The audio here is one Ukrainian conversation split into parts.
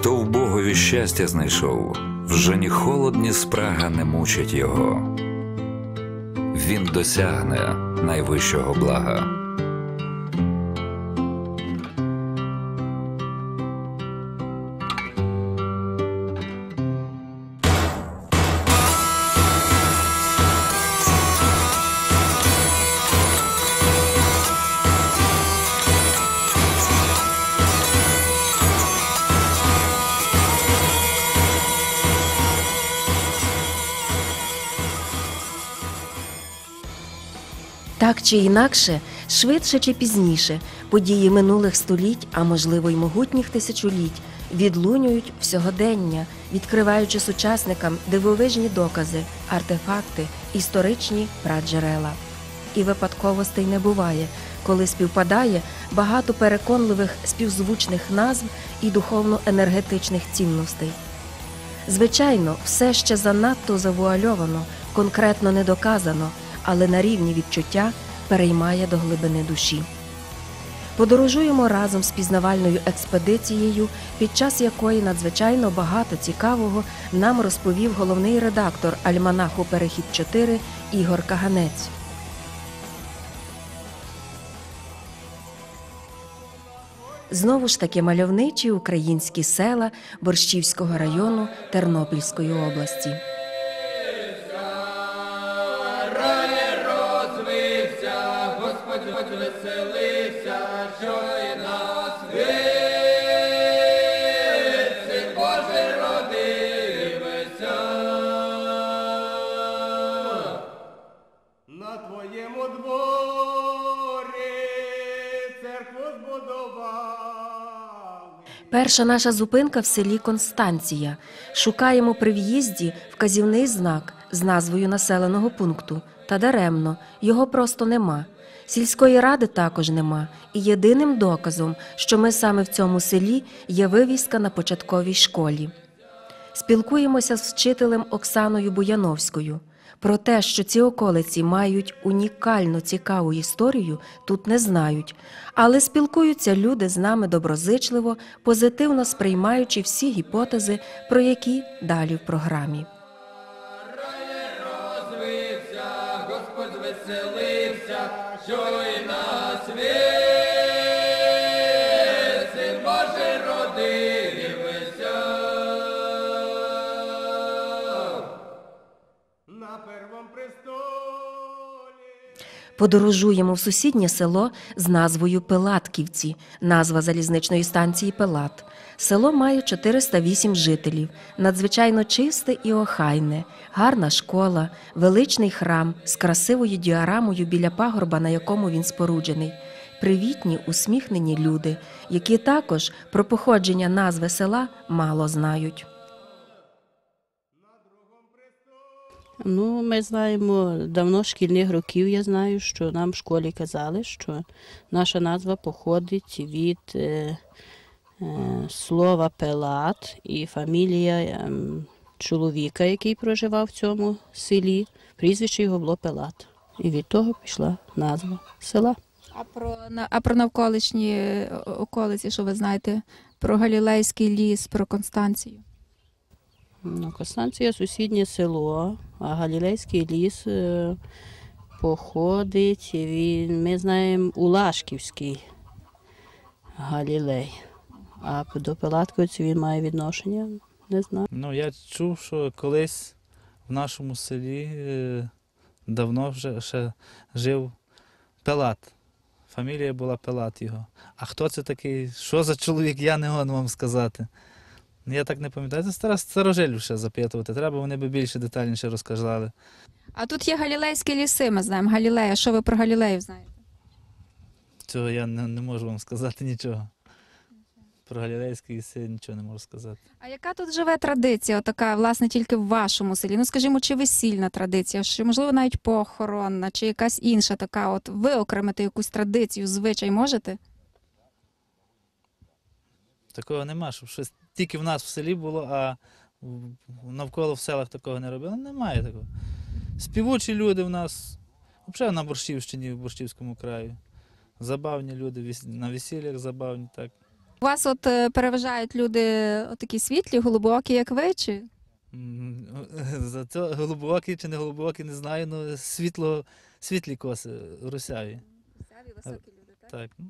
Хто в Богові щастя знайшов, вже ні холод, ні спрага не мучить його. Він досягне найвищого блага. Так чи інакше, швидше чи пізніше, події минулих століть, а можливо й могутніх тисячоліть, відлунюють в сьогодення, відкриваючи сучасникам дивовижні докази, артефакти, історичні праджерела. І випадковостей не буває, коли співпадає багато переконливих співзвучних назв і духовно-енергетичних цінностей. Звичайно, все ще занадто завуальовано, конкретно не доказано, але на рівні відчуття переймає до глибини душі. Подорожуємо разом з пізнавальною експедицією, під час якої надзвичайно багато цікавого нам розповів головний редактор Альманаху Перехід 4 Ігор Каганець. Знову ж таки мальовничі українські села Борщівського району Тернопільської області. Перша наша зупинка в селі Констанція. Шукаємо при в'їзді вказівний знак з назвою населеного пункту. Та даремно, його просто нема. Сільської ради також нема. І єдиним доказом, що ми саме в цьому селі, є вивіска на початковій школі. Спілкуємося з вчителем Оксаною Буяновською. Про те, що ці околиці мають унікально цікаву історію, тут не знають, але спілкуються люди з нами доброзичливо, позитивно сприймаючи всі гіпотези, про які далі в програмі. розвився, Господь веселився, Подорожуємо в сусіднє село з назвою Пилатківці, назва залізничної станції Пилат. Село має 408 жителів, надзвичайно чисте і охайне, гарна школа, величний храм з красивою діарамою біля пагорба, на якому він споруджений. Привітні, усміхнені люди, які також про походження назви села мало знають. Ну, ми знаємо давно шкільних років. Я знаю, що нам в школі казали, що наша назва походить від е, е, слова Пелат і фамілія ем, чоловіка, який проживав в цьому селі. Прізвище його було Пелат. І від того пішла назва села. А про а про навколишні е, околиці, що ви знаєте, про Галілейський ліс, про Констанцію. Ну, Констанція сусіднє село, а Галілейський ліс е, походить, він, ми знаємо, Улашківський Галілей. А до Пилатковиці він має відношення, не знаю. Ну, я чув, що колись в нашому селі е, давно вже ще жив Пелат. Фамілія була Пелат його. А хто це такий? Що за чоловік, я не гон вам сказати. Ну, Я так не пам'ятаю. Це стара старожилів ще запитувати. Треба, вони би більше детальніше розказали. А тут є Галілейські ліси, ми знаємо. Галілея. Що ви про Галілею знаєте? Цього я не, не можу вам сказати нічого. Про Галілейський ліси нічого не можу сказати. А яка тут живе традиція, отака, власне, тільки в вашому селі? Ну, скажімо, чи весільна традиція, чи можливо навіть похоронна, чи якась інша така, от виокремити якусь традицію, звичай можете? Такого нема, щоб щось тільки в нас в селі було, а навколо в селах такого не робили. Немає такого. Співучі люди в нас, взагалі на Борщівщині, в Борщівському краї. Забавні люди, на весіллях забавні, так. У вас от е, переважають люди такі світлі, глибокі, як ви, чи За це глибокі чи не глибокі, не знаю, але світло, світлі коси русяві. Русяві, високі люди, Так. ну,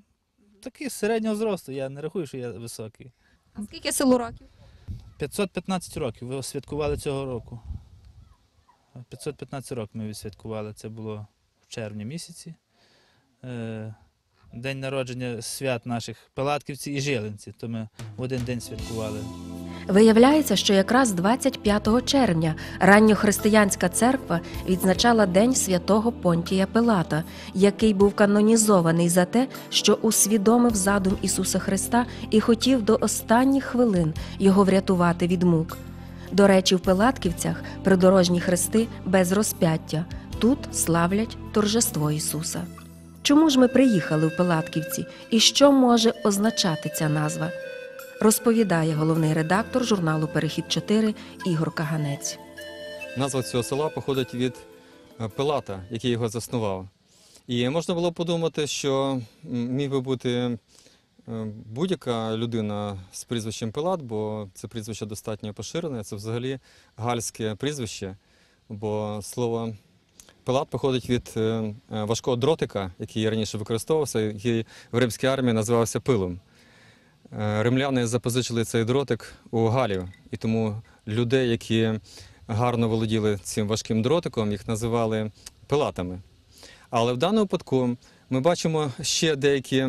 Такі середнього зросту, я не рахую, що я високий. А скільки селу років? 515 років, ви святкували цього року. 515 років ми відсвяткували, це було в червні місяці. Е, День народження свят наших палатківців і Жилинці, то ми в один день святкували. Виявляється, що якраз 25 червня ранньохристиянська церква відзначала День святого Понтія Пилата, який був канонізований за те, що усвідомив задум Ісуса Христа і хотів до останніх хвилин його врятувати від мук. До речі, в Пилатківцях придорожні хрести без розп'яття. Тут славлять торжество Ісуса. Чому ж ми приїхали в Пилатківці і що може означати ця назва? Розповідає головний редактор журналу Перехід 4 Ігор Каганець. Назва цього села походить від е, Пилата, який його заснував. І можна було подумати, що міг би бути е, будь-яка людина з прізвищем Пилат, бо це прізвище достатньо поширене, це взагалі гальське прізвище, бо слово Пилат походить від е, важкого дротика, який раніше використовувався, який в римській армії називався пилом. Е, Римляни запозичили цей дротик у Галів, і тому людей, які гарно володіли цим важким дротиком, їх називали пилатами. Але в даному випадку ми бачимо ще деякі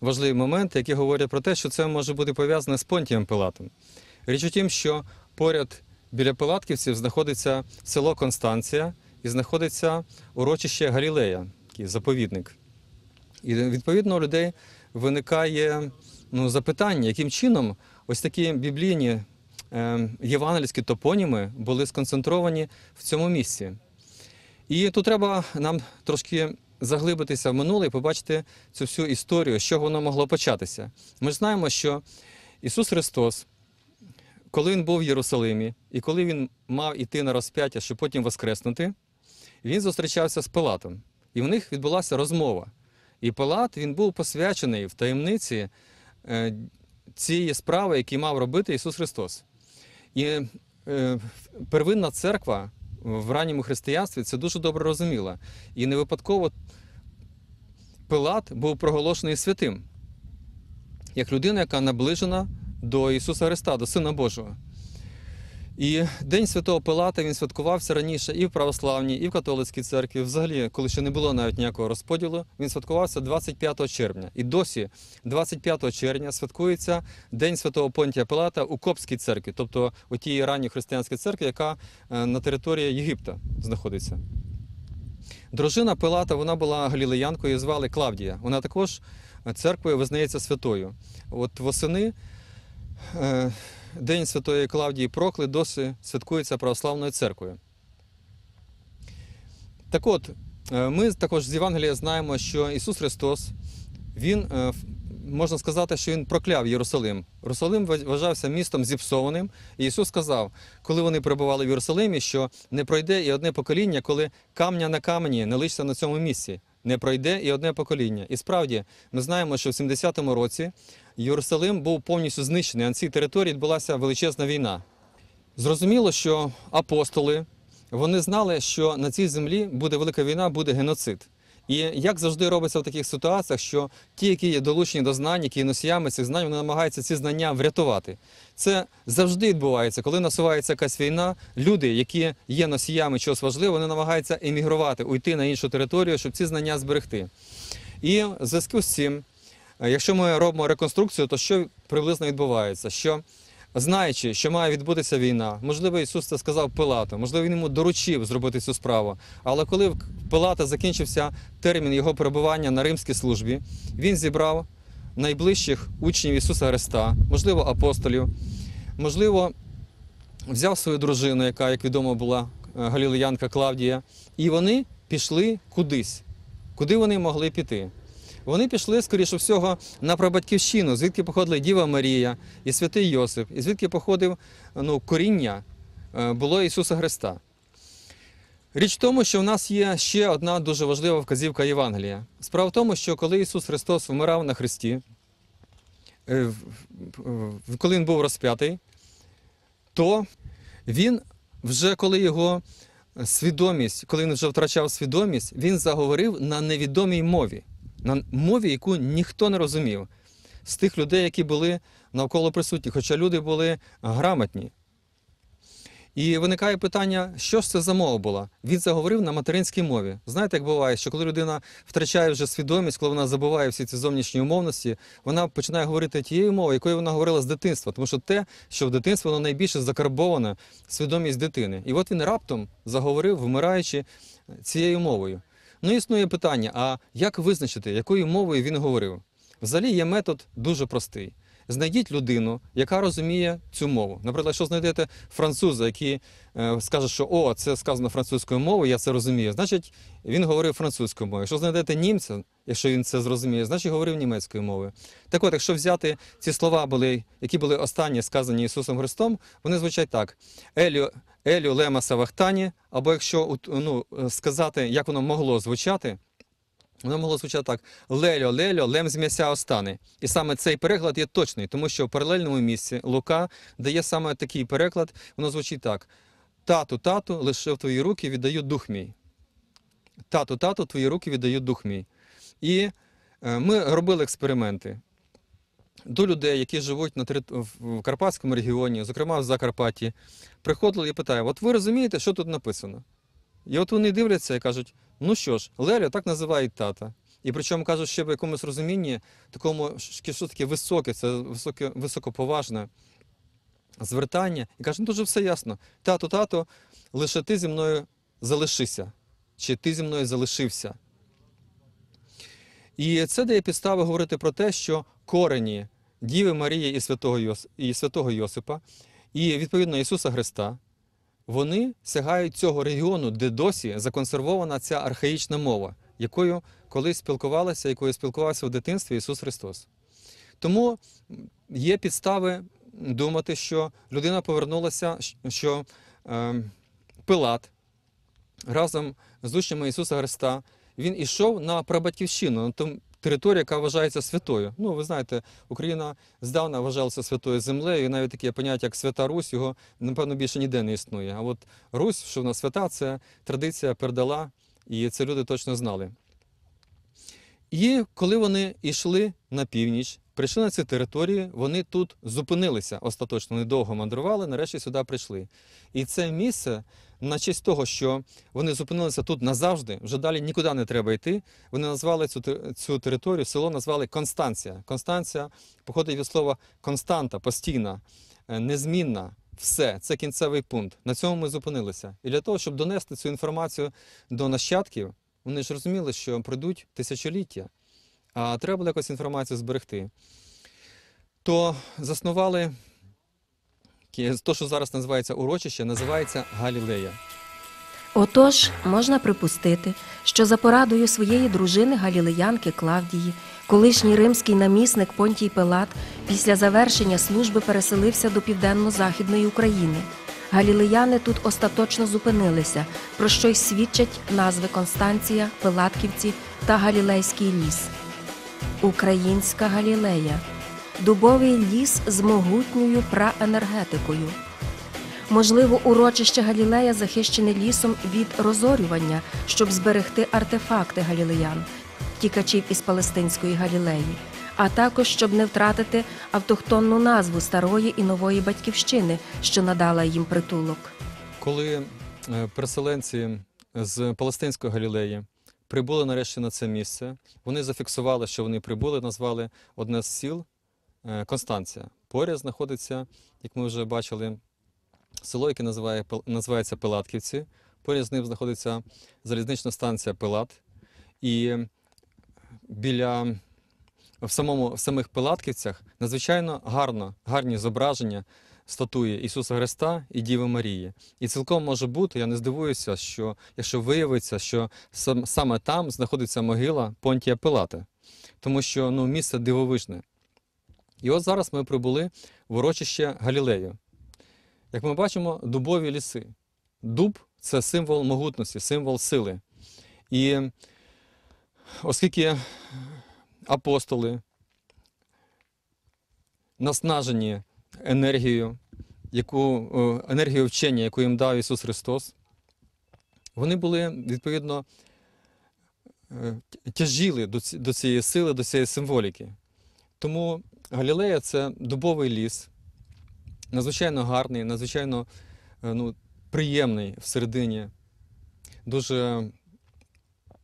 важливі моменти, які говорять про те, що це може бути пов'язане з Понтієм Пилатом. Річ у тім, що поряд біля Пилатківців знаходиться село Констанція і знаходиться урочище Галілея, такий заповідник. І відповідно у людей виникає ну, запитання, яким чином ось такі біблійні е, євангельські топоніми були сконцентровані в цьому місці. І тут треба нам трошки заглибитися в минуле і побачити цю всю історію, з чого воно могло початися. Ми ж знаємо, що Ісус Христос, коли Він був в Єрусалимі, і коли Він мав іти на розп'яття, щоб потім воскреснути, він зустрічався з Пилатом. І в них відбулася розмова. І Пилат він був посвячений в таємниці цієї справи, які мав робити Ісус Христос. І е, первинна церква в ранньому християнстві це дуже добре розуміла. І не випадково Пилат був проголошений святим, як людина, яка наближена до Ісуса Христа, до Сина Божого. І День Святого Пилата він святкувався раніше і в православній, і в католицькій церкві. Взагалі, коли ще не було навіть ніякого розподілу, він святкувався 25 червня. І досі 25 червня святкується День Святого Понтія Пилата у Копській церкві, тобто у тій ранній християнській церкві, яка е, на території Єгипта знаходиться. Дружина Пилата вона була галілеянкою, звали Клавдія. Вона також церквою визнається святою. От восени е, День Святої Клавдії Прокли досі святкується православною церквою. Так от, е, ми також з Євангелія знаємо, що Ісус Христос, Він, е, можна сказати, що Він прокляв Єрусалим. Єрусалим вважався містом зіпсованим. І Ісус сказав, коли вони перебували в Єрусалимі, що не пройде і одне покоління, коли камня на камені не лишиться на цьому місці. Не пройде і одне покоління. І справді, ми знаємо, що в 70-му році Єрусалим був повністю знищений. На цій території відбулася величезна війна. Зрозуміло, що апостоли вони знали, що на цій землі буде велика війна, буде геноцид. І як завжди робиться в таких ситуаціях, що ті, які є долучені до знань, які є носіями цих знань, вони намагаються ці знання врятувати. Це завжди відбувається, коли насувається якась війна. Люди, які є носіями чогось важливого, вони намагаються емігрувати, уйти на іншу територію, щоб ці знання зберегти. І в зв'язку з цим, е, якщо ми робимо реконструкцію, то що приблизно відбувається? Що знаючи, що має відбутися війна, можливо, Ісус це сказав Пилату, можливо, він йому доручив зробити цю справу. Але коли в Пилата закінчився термін його перебування на римській службі, він зібрав найближчих учнів Ісуса Христа, можливо, апостолів, можливо, взяв свою дружину, яка, як відомо, була е, галілеянка Клавдія, і вони пішли кудись. Куди вони могли піти? Вони пішли, скоріше всього, на прабатьківщину, звідки походила Діва Марія і святий Йосип, і звідки походив ну, коріння е, було Ісуса Христа. Річ в тому, що в нас є ще одна дуже важлива вказівка Євангелія. Справа в тому, що коли Ісус Христос вмирав на Христі, е, коли він був розп'ятий, то він вже коли його свідомість, коли він вже втрачав свідомість, він заговорив на невідомій мові, на мові, яку ніхто не розумів з тих людей, які були навколо присутні, хоча люди були грамотні. І виникає питання, що ж це за мова була? Він заговорив на материнській мові. Знаєте, як буває, що коли людина втрачає вже свідомість, коли вона забуває всі ці зовнішні умовності, вона починає говорити тією мовою, якою вона говорила з дитинства. Тому що те, що в дитинстві воно найбільше закарбоване свідомість дитини. І от він раптом заговорив, вмираючи цією мовою. Ну, існує питання: а як визначити, якою мовою він говорив? Взагалі є метод дуже простий. Знайдіть людину, яка розуміє цю мову. Наприклад, якщо знайдете француза, який е, скаже, що о, це сказано французькою мовою, я це розумію, значить він говорив французькою мовою. Якщо знайдете німця, якщо він це зрозуміє, значить говорив німецькою мовою. Так от, якщо взяти ці слова, були, які були останні сказані Ісусом Христом, вони звучать так: Елю, Елю лема савахтані, або якщо ну, сказати, як воно могло звучати, Воно могло звучати так: Лельо, лельо, лем з м'яся остане. І саме цей переклад є точний, тому що в паралельному місці Лука дає саме такий переклад. Воно звучить так: Тату, тату, лише в твої руки віддаю дух мій. Тату, тату, твої руки віддаю дух мій. І е, ми робили експерименти до людей, які живуть на в Карпатському регіоні, зокрема в Закарпатті, приходили і питають: от ви розумієте, що тут написано? І от вони дивляться і кажуть: ну що ж, Леля так називають тата. І причому кажуть, ще в якомусь розумінні, такому що таке високе, це високе, високоповажне звертання. І кажуть, ну дуже все ясно. Тато, тато, лише ти зі мною залишися, чи ти зі мною залишився. І це дає підстави говорити про те, що корені Діви Марії і Святого, Йос... і Святого Йосипа, і відповідно Ісуса Христа, вони сягають цього регіону, де досі законсервована ця архаїчна мова, якою колись спілкувалася, якою спілкувався в дитинстві Ісус Христос. Тому є підстави думати, що людина повернулася, що е, Пилат разом з учнями Ісуса Христа він ішов на прабатьківщину, на ту територію, яка вважається святою. Ну, ви знаєте, Україна здавна вважалася святою землею, і навіть таке поняття, як Свята Русь, його, напевно, більше ніде не існує. А от Русь, що вона свята, це традиція передала, і це люди точно знали. І коли вони йшли на північ, прийшли на ці території, вони тут зупинилися остаточно, вони довго мандрували, нарешті сюди прийшли. І це місце, на честь того, що вони зупинилися тут назавжди, вже далі нікуди не треба йти. Вони назвали цю, цю територію, село назвали Констанція. Констанція походить від слова константа, постійна, е, незмінна. Все, це кінцевий пункт. На цьому ми зупинилися. І для того, щоб донести цю інформацію до нащадків, вони ж розуміли, що пройдуть тисячоліття, а треба було якось інформацію зберегти. То заснували те, що зараз називається урочище, називається Галілея. Отож, можна припустити, що за порадою своєї дружини галілеянки Клавдії, колишній римський намісник Понтій Пилат після завершення служби переселився до південно-західної України. Галілеяни тут остаточно зупинилися, про що й свідчать назви Констанція, Пилатківці та Галілейський ліс. Українська Галілея дубовий ліс з могутньою праенергетикою. Можливо, урочище Галілея захищене лісом від розорювання, щоб зберегти артефакти галілеян, тікачів із Палестинської Галілеї, а також щоб не втратити автохтонну назву старої і нової батьківщини, що надала їм притулок. Коли е, переселенці з Палестинської Галілеї прибули нарешті на це місце, вони зафіксували, що вони прибули, назвали одне з сіл е, Констанція. Поряд знаходиться, як ми вже бачили, село, яке називає, називається Пилатківці. Поряд з ним знаходиться залізнична станція Пилат. І біля в, самому, в самих Пилатківцях надзвичайно гарно, гарні зображення статуї Ісуса Христа і Діви Марії. І цілком може бути, я не здивуюся, що якщо виявиться, що сам, саме там знаходиться могила Понтія Пилата, тому що ну, місце дивовижне. І от зараз ми прибули в урочище Галілею. Як ми бачимо, дубові ліси. Дуб це символ могутності, символ сили. І оскільки апостоли наснажені енергією, яку, е, енергією вчення, яку їм дав Ісус Христос. Вони були, відповідно, е, тяжіли до, цієї сили, до цієї символіки. Тому Галілея це дубовий ліс, надзвичайно гарний, надзвичайно е, ну, приємний всередині, дуже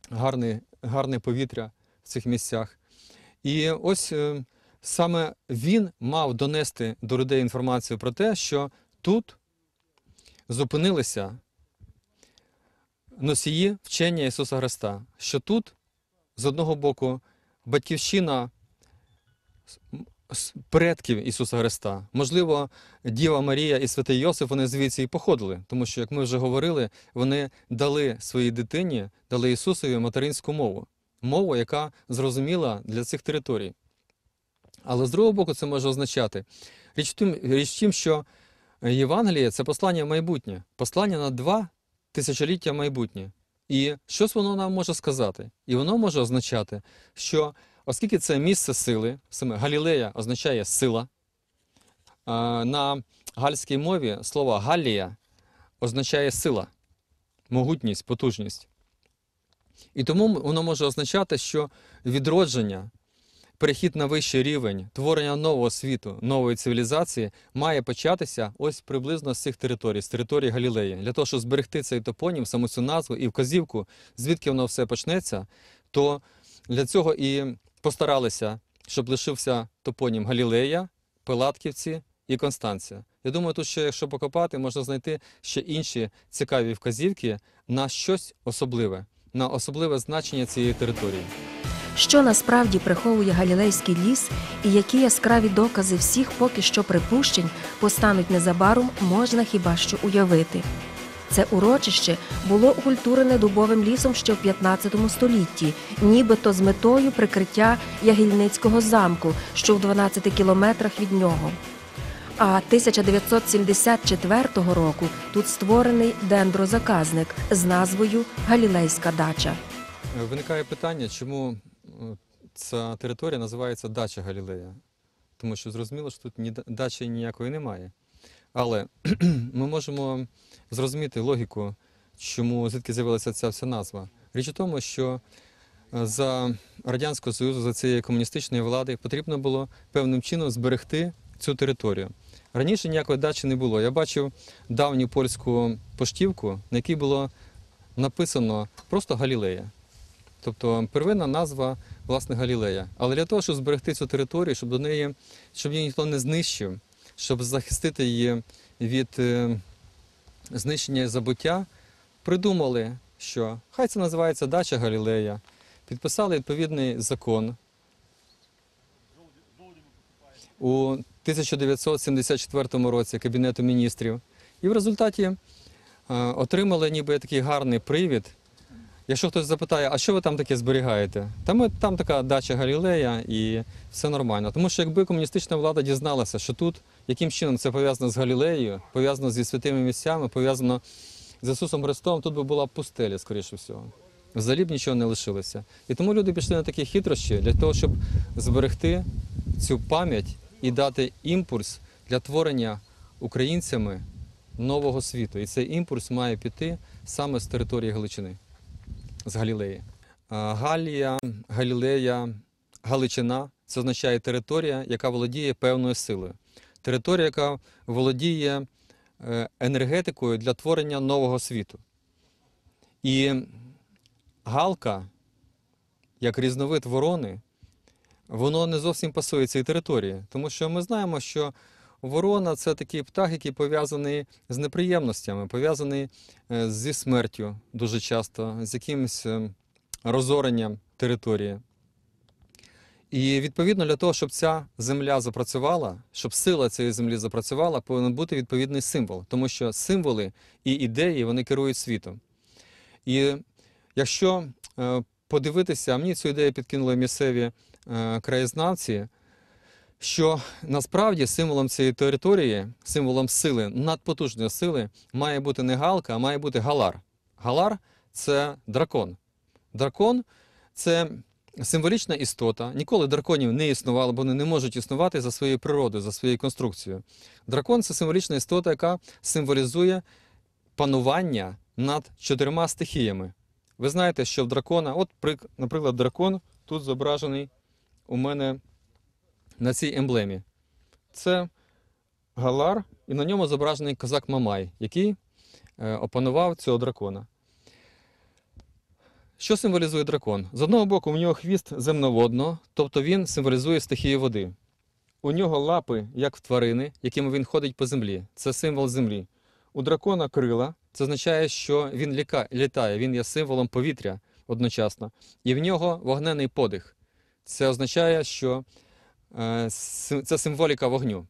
гарний, гарне повітря в цих місцях. І ось саме він мав донести до людей інформацію про те, що тут зупинилися носії вчення Ісуса Христа, що тут, з одного боку, батьківщина предків Ісуса Христа. Можливо, Діва Марія і Святий Йосиф вони звідси і походили, тому що, як ми вже говорили, вони дали своїй дитині, дали Ісусові материнську мову, мову, яка зрозуміла для цих територій. Але з другого боку, це може означати річ в тим, річ в тім, що Євангеліє це послання в майбутнє, послання на два тисячоліття майбутнє. І щось воно нам може сказати? І воно може означати, що оскільки це місце сили, саме Галілея означає сила, на гальській мові слово Галія означає сила, могутність, потужність. І тому воно може означати, що відродження, перехід на вищий рівень, творення нового світу, нової цивілізації має початися ось приблизно з цих територій, з території Галілеї. Для того, щоб зберегти цей топонім, саму цю назву і вказівку, звідки воно все почнеться, то для цього і постаралися, щоб лишився топонім Галілея, Пилатківці і Констанція. Я думаю, тут ще, якщо покопати, можна знайти ще інші цікаві вказівки на щось особливе, на особливе значення цієї території. Що насправді приховує Галілейський ліс і які яскраві докази всіх поки що припущень постануть незабаром, можна хіба що уявити. Це урочище було окультурене дубовим лісом ще в 15 столітті, нібито з метою прикриття Ягільницького замку, що в 12 кілометрах від нього. А 1974 року тут створений дендрозаказник з назвою Галілейська дача. Виникає питання, чому ця територія називається Дача Галілея. Тому що зрозуміло, що тут ні дачі ніякої немає. Але ми можемо зрозуміти логіку, чому звідки з'явилася ця вся назва. Річ у тому, що е, за Радянського Союзу, за цієї комуністичної влади потрібно було певним чином зберегти цю територію. Раніше ніякої дачі не було. Я бачив давню польську поштівку, на якій було написано просто Галілея. Тобто первинна назва власне Галілея. Але для того, щоб зберегти цю територію, щоб до неї, щоб її ніхто не знищив, щоб захистити її від е, знищення і забуття, придумали, що хай це називається Дача Галілея. Підписали відповідний закон. У 1974 році Кабінету міністрів. І в результаті е, отримали ніби такий гарний привід Якщо хтось запитає, а що ви там таке зберігаєте? Та ми там така дача Галілея і все нормально. Тому що якби комуністична влада дізналася, що тут яким чином це пов'язано з Галілеєю, пов'язано зі святими місцями, пов'язано з Ісусом Христом, тут би була пустеля, скоріше всього. Взагалі б нічого не лишилося. І тому люди пішли на такі хитрощі для того, щоб зберегти цю пам'ять і дати імпульс для творення українцями нового світу. І цей імпульс має піти саме з території Галичини з Галілеї. Галія, Галілея, Галичина це означає територія, яка володіє певною силою. Територія, яка володіє е, енергетикою для творення нового світу. І галка, як різновид ворони, воно не зовсім пасує цій території, тому що ми знаємо, що ворона це такий птах, який пов'язаний з неприємностями, пов'язаний е, зі смертю дуже часто, з якимось е, розоренням території. І відповідно для того, щоб ця земля запрацювала, щоб сила цієї землі запрацювала, повинен бути відповідний символ, тому що символи і ідеї вони керують світом. І якщо е, подивитися, мені цю ідею підкинули місцеві краєзнавці, що насправді символом цієї території, символом сили, надпотужної сили, має бути не галка, а має бути галар. Галар це дракон. Дракон це символічна істота. Ніколи драконів не існувало, бо вони не можуть існувати за своєю природою, за своєю конструкцією. Дракон це символічна істота, яка символізує панування над чотирма стихіями. Ви знаєте, що в дракона, от, прик- наприклад, дракон тут зображений у мене на цій емблемі. Це галар, і на ньому зображений козак Мамай, який е, опанував цього дракона. Що символізує дракон? З одного боку, у нього хвіст земноводного, тобто він символізує стихію води. У нього лапи, як в тварини, якими він ходить по землі. Це символ землі. У дракона крила, це означає, що він ліка, літає, він є символом повітря одночасно. І в нього вогнений подих. Це означає, що це символіка вогню.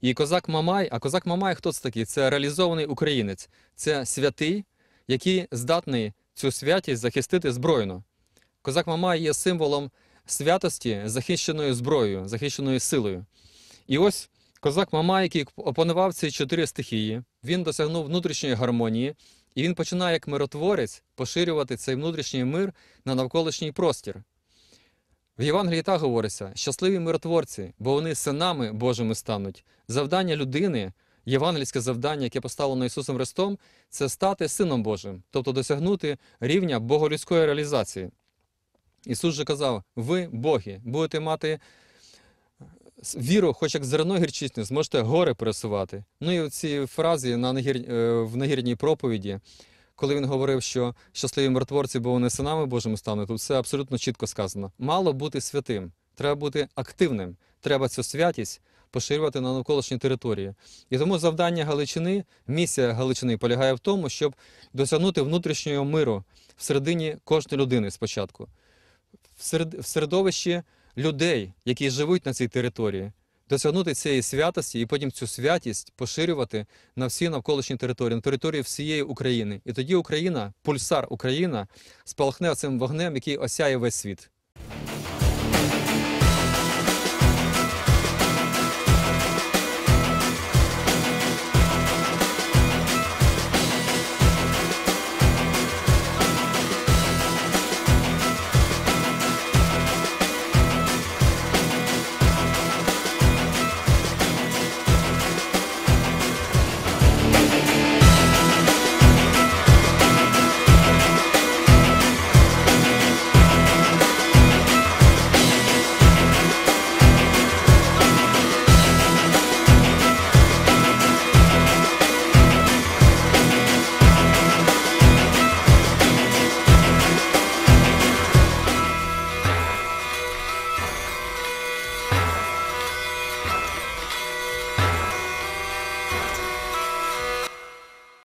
І козак Мамай, а козак Мамай хто це такий? Це реалізований українець, це святий, який здатний цю святість захистити збройно. Козак Мамай є символом святості, захищеною зброєю, захищеною силою. І ось козак Мамай, який опанував ці чотири стихії, він досягнув внутрішньої гармонії, і він починає як миротворець поширювати цей внутрішній мир на навколишній простір. В Євангелії так говориться: щасливі миротворці, бо вони синами Божими стануть. Завдання людини, євангельське завдання, яке поставлено Ісусом Христом, це стати сином Божим, тобто досягнути рівня боголюдської реалізації. Ісус же казав: ви боги, будете мати віру, хоч як зерно гірчичне, зможете гори пересувати. Ну і в цій фразі е, в нагірній проповіді, коли він говорив, що щасливі миротворці, бо вони синами Божими стануть, то все абсолютно чітко сказано. Мало бути святим, треба бути активним. Треба цю святість поширювати на навколишній території. І тому завдання Галичини, місія Галичини полягає в тому, щоб досягнути внутрішнього миру всередині кожної людини спочатку, в середовищі людей, які живуть на цій території, досягнути цієї святості і потім цю святість поширювати на всі навколишні території, на території всієї України. І тоді Україна, пульсар Україна, спалахне цим вогнем, який осяє весь світ.